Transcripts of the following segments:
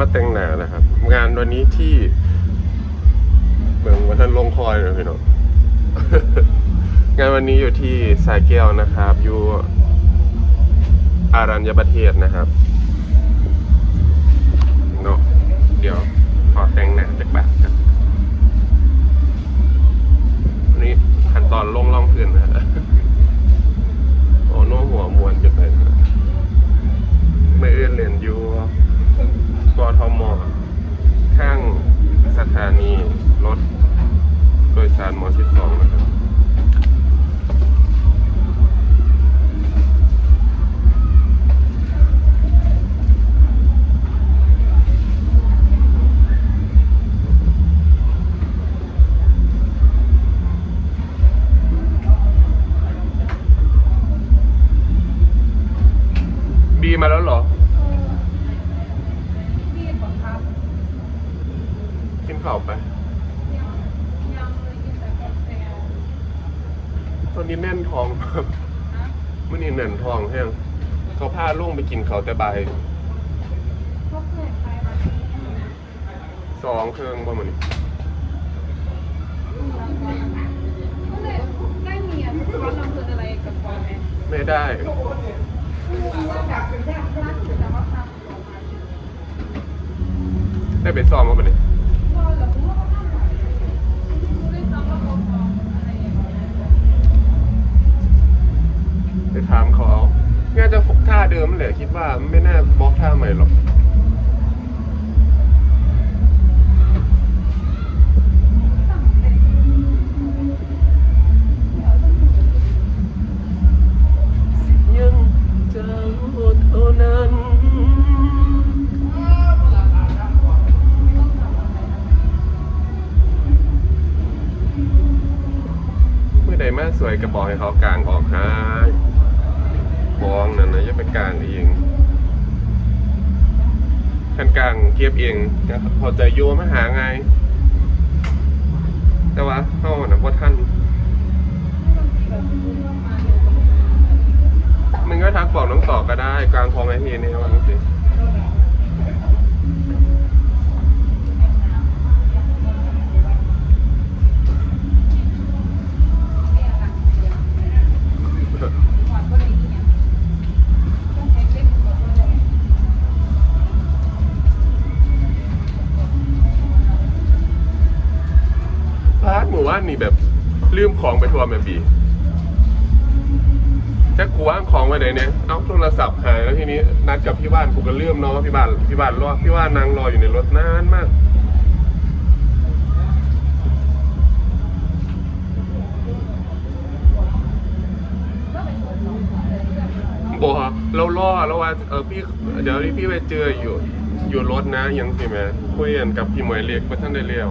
มาแต่งหนานะครับ งานวันนี้ที่เมืองวัฒนลงคอยนะพี่น้องงานวันนี้อยู่ที่สายแก้วนะครับ อยู่อารัญญประเทศนะครับเนาะเดี๋ยวขอแต่งหนาจากแบบกันอันนี้ขั้นตอนลงล่องพื้นนะโอ้โน้หัวมวนจน มาแล้วเหรอพี่บอกครับกินข้าวไปยังยังเลยกินแต่กาแฟตอนนี้แน่นท้องครับนะมื่อนี้แน่นท้องแห้งเขาพาลุงไปกินเขาวแต่บ่ายพวกเพื่อนไปมาที่นี่สองเครื่องประมาณนี้ก็เลยได้เมียทุกคนลำเพลินอะไรกับพ่อแม่ไม่ได้ว่ ได้ไปซ้อมมาปะเนี่ยพอแล้วรู้ว่าเขาทำอะไรรู้ด้วยซ้ำว่าเขาทำอะเงี้ยไปถามเขาเอาน่าจะฝึกท่าเดิมแหละคิดว่าไม่น่าบล็อกท่าใหม่หรอก วยกระบอกให้เขากลางออกฮะบองนั่นนะย่าไปกลางเองคันกลางเก็บเองก็พอใจโยมาหาไง แต่ว่าเฮานะบ่ทันมึงก็ทักบอกน้องต่อก็ได้ กลางคลองไอทีนี่ว่าสิ พาร์ทหมู่บ้านนี่แบบลืมของไปทัวร์แมบีจะกูว่างของไว้ไหนเนี่ย เอาโทรศัพท์หายแล้วทีนี้นัดกับพี่บ้านกูก็เลื่อมเนาะพี่บ้านพี่บ้านรอพี่ว่านนางรออยู่ในรถนานมาก บอกเราล่อแล้วว่าเออพี่เดี๋ยวนี้พี่ไปเจออยู่อยู่รถนะยังสิแม่คุยกันกับพี่หมวยเล็กว่าท่านได้เลี้ยว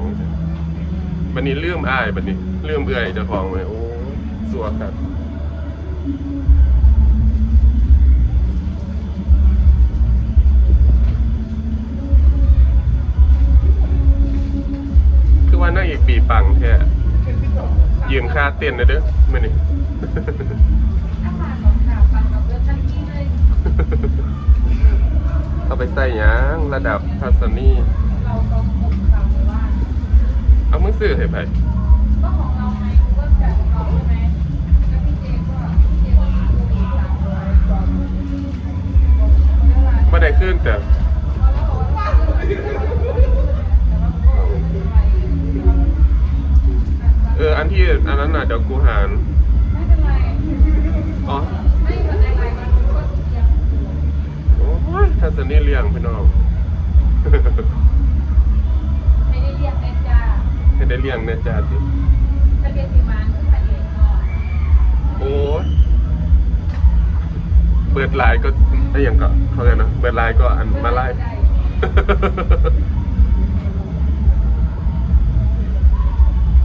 บันนี้เลื่อมอายบันนี้เลื่อมเอื่อยเจะของเลยโอ้สัวครับคือว่านั่งอีกปีปังแท้ ยืมค่าเต้นนะเด้อมื่อนี้ถ้ามาของข่าวฟังกับเองทันทีเลยเอาไปใส่ยางระดับทัศนีเอาวเลยว่าเมือซื้อให้ไปก็ของเราไงก็จัดของเราใช่ไหมแล้วพี่ เอออันที่อันนั้นน่ะเดี๋ยวกูหารไม่เป็นไรอ๋อไม่เป็นไรมันก็ยังโอ้ยทัศนีเลี้ยงพี่น้องไม่ได้เรียกแม่จ้าให้ได้เลี้ยงเนี่ยจ้าสิทะเบียนสีมันคือทะเบียนก่อนโอ้ยเปิดไลน์ก็ไอ้อย่างก็เขาเรียกนะเปิดไลน์ก็อันมาไล่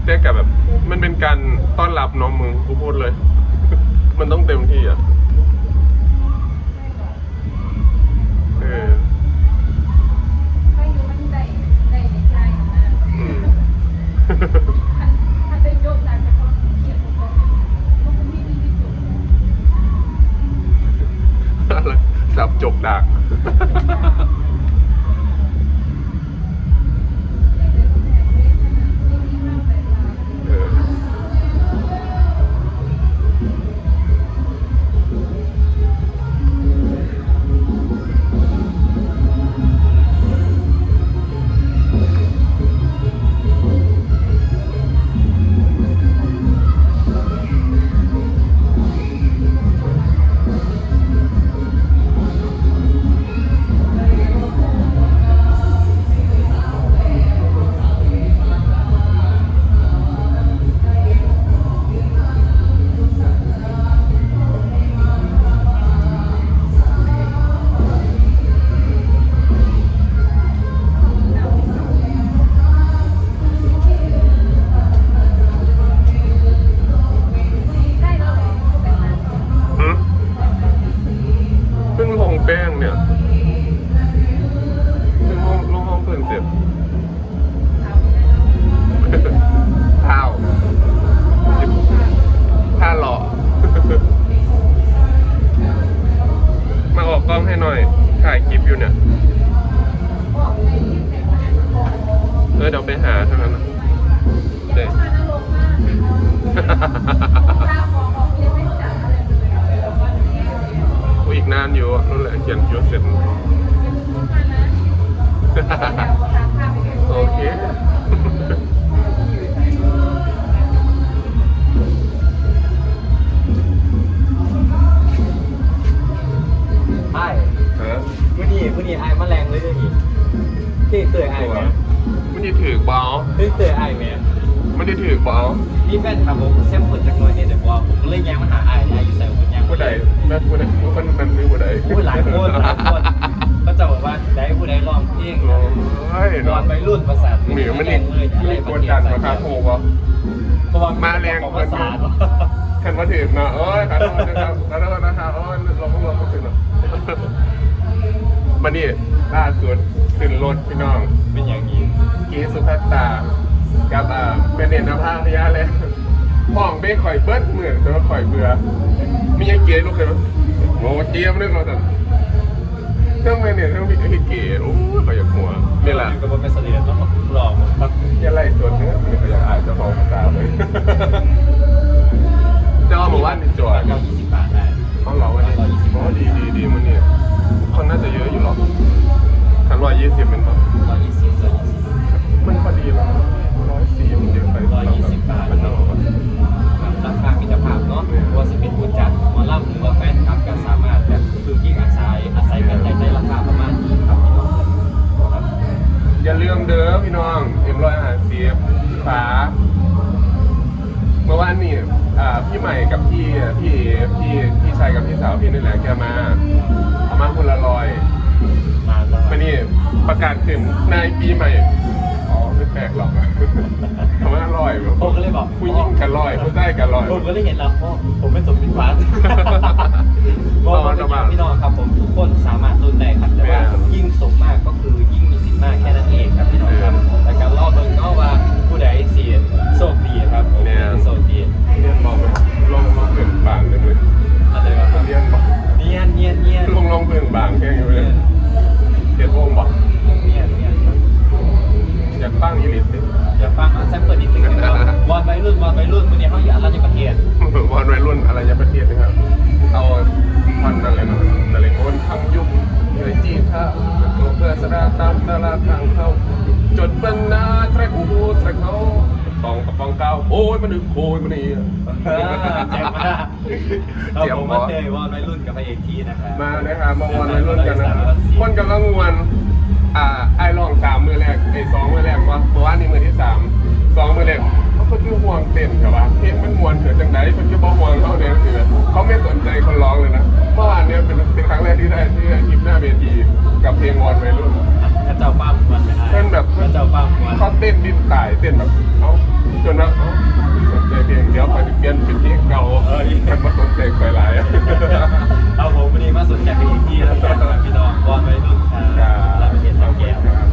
แต่กับแบบมันเป็น การต้อนรับน้องมึงกูพูดเลย มันต้องเต็มที่อะเออไม่รู้มันได้ได้ในใจนะอืมท่านท่านได้โยกได้ไปเขาเขียนผมบอกว่าคุณพี่มีที่จุดอะไรสับจกดัก อีกนานอยู่นั่นแหละเขียนคิวเสร็จโอเคไอ้มื่นี้มื่นี้ไอ้มาแรงเลยเดี๋ยนี้ที่เตยไอ้แม่มื่อนี้ถือบอลที่เตยไอ้แม่ มันจะถือเบามีแฟนคลับผมแซมเปิดจากหน่อยเนี่ยเดี๋ยวบอกผมก็เลยแย้งมาหาไอ้ไอ้อยู่ใส่ผมแย้งผู้ใดแม่ผู้ใดผู้คนนั้นซื้อผู้ใดผู้หลายคนหลายคนก็จะบอกว่าได้ผู้ใดร้องเพลงโอ้ยนอนไปรุ่นประสาทหมีมันแรนี่งเลยอะไรกดดันราคาถูกวะเพราะว่ามาแรงของเกิภานษาขันมาถึงเนาะเอ้ยขอโทษนะครับขอโทษนะครับโอ้ยลงลงขึ้นเนาะมานี่ล่าสุดขึ้นรถพี่น้องเป็นอย่างนี้กีสุภัตตา กับอ่าเป็นเด่นนภาพยาเลยห้องเบ้ข่อยเบิ้ลเหมือนแต่ว่าข่อยเบื่อมียังเกียร์ลูกเคยมั้ยโง่เจี๊ยบนึกเราแต่เครื่องเมนเนี่ยเครื่องพี่พี่เก๋โอ้ยข่อยอยากหัวนี่แหละก็บอกเป็นเสด็จต้องลองครับอย่าไล่ส่วนเนื้อไม่ข่อยอยากอายเจ้าของภาษาเลยเจ้าบอกว่าในจอดเก้ายี่สิบบาทได้เขาหลอกว่าดีอ๋อดีดีดีมันเนี่ยคนน่าจะเยอะอยู่หรอกคันร้อยยี่สิบเป็นปะร้อยยี่สิบร้อยยี่สิบมันพอดีแล้วร้อย สี่มันเยอะไปร้อยยี่สิบบาทมันเอาอะราคามิตรภาพเนาะว่าสิเป็นผู้จัดหมอลำหรือว่าแฟนคลับก็สามารถแบบคือที่อาศัยอาศัยกันได้ในราคาประมาณนี้ครับพี่น้องครับอย่าลืมเด้อพี่น้องเอ็มร้อยอาหารเสียบฝาเมื่อวานนี่อ่าพี่ใหม่กับพี่พี่พี่พี่ชายกับพี่สาวพี่นี่แหละแกมาเอามาคนละร้อยมาแล้วมานี่ประกาศขึ้นในปีใหม่อ๋อไม่ แปลกหรอกทำไมอร่อยผมก็เลยบอกผู้หญิงกันลอยผู้ชายกันลอย ผมก็เลยเห็นแล้วเพราะผมเป็นสมมิตรฟ้าก็ว่าพี่น้องครับผมทุกคนสามารถรุ่นได้ครับแต่ว่ายิ่งสมมากก็คือยิ่งมีสิทธิ์มากแค่นั้นเองครับพี่น้องครับแต่การรอบเบิ่งเนาะว่าผู้ใดเสียโชคดีครับผมโชคดี เก้าโอ้ยมันดึกโอยมันนี่เจ็บมากเราผมมาเจอวอนไปรุ่นกับพระเอกทีนะครับมานะครับมาวันวัยรุ่นกันนะครับคนกำลังมวนอ่าไอ้ลองสามมือแรกไอ้สองมือแรกวะเมื่อวานนี้มือที่สามสองมือแรกเขาก็คือห่วงเต้นกับว่าเพลงมันมวนเถื่อจังไดเพิ่นก็บ่ห่วงเขาเนี่ยคือเขาไม่สนใจคนร้องเลยนะเมื่อวานเนี้ยเป็นเป็นครั้งแรกที่ได้ที่ได้คลิปหน้าเวทีกับเพลงวอนวัยรุ่นข้าเจ้าป้ามวนไปเต้นแบบข้าเจ้าป้ามวนเขาเต้นดินตายเต้นแบบเอ้าจ นนะสนใจเพลงเดียวไปเปลี่ยนเป็นเพลงเก่าเออแต่มาสนใจใครหลายเอาผมวันนี้มาสนใจพระเอกที่แล้วก็พี่น้องวอนไปรุ่นครับลาประเทศสังแก้วน้อง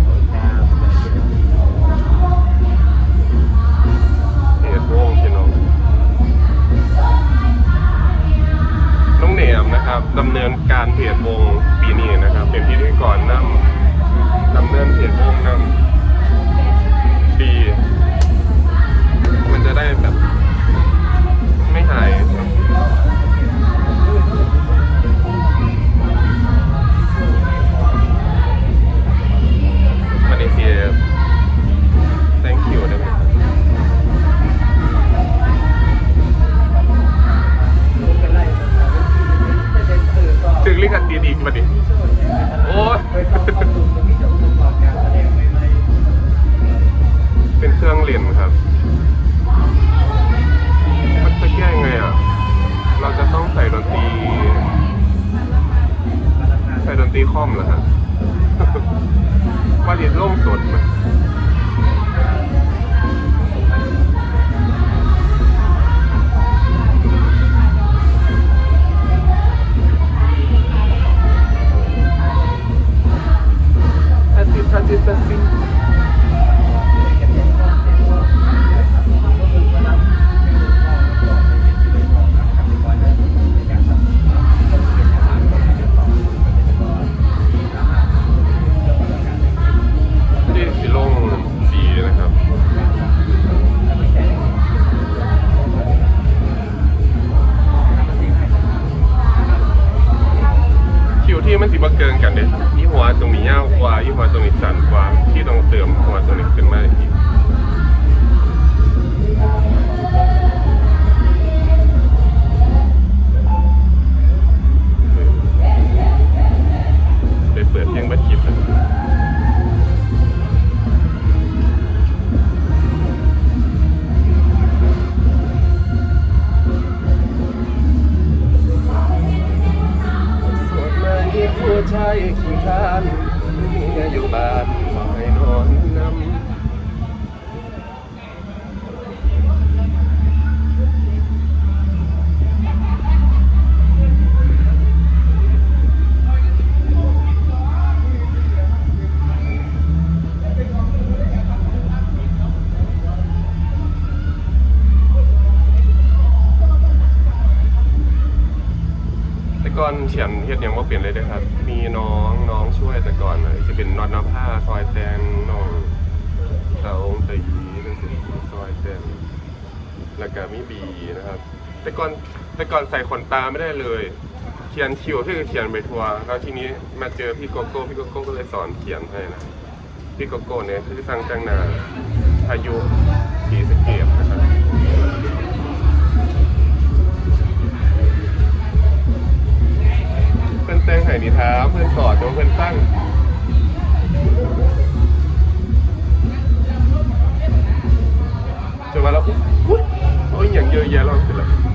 น้องเหนียมนะครับดำเนินการเพจวง ถึงลิขสิทธิ์อีกมาดิโอ้ยเป็นเครื่องเล่นครับ มันจะแก้ยังไงอะ เราจะต้องใส่ดนตรี ใส่ดนตรีคอมเหรอฮะว่าเรียนโล่งสดไหม บเกินกันเด้ยี่หัวตรงนี้ยาวกว่ายี่หัวตรงนี้สั้นกว่าที่ต้องเติมหัวตรงนี้ขึ้นมาอีก เขียนเฮ็ดหยังว่าเปลี่ยนเลยเด้อครับ มีน้องน้องช่วยแต่ก่อนน่ะจะเป็นน็อตน้ำผ้าซอยแตงน้องเตาตีนั่นสิซอยแตงแล้วก็มีบีนะครับ แต่ก่อนแต่ก่อนใส่ขนตาไม่ได้เลย เขียนคิวที่เขียนไปทัวร์แล้วทีนี้มาเจอพี่โกโก้พี่โกโก้ก็เลยสอนเขียนให้นะพี่โกโก้เนี่ยคือสร้างจังนาพายุสีสเกต แต่งไห้นิท้าเพื่อนสอดจงเพื่อนตั้งจนมาแล้วอุ๊ยโอ้ยอย่างเยอะแยะเราขึ้นแล้วมึงมันเป็นเพลงขออะเพ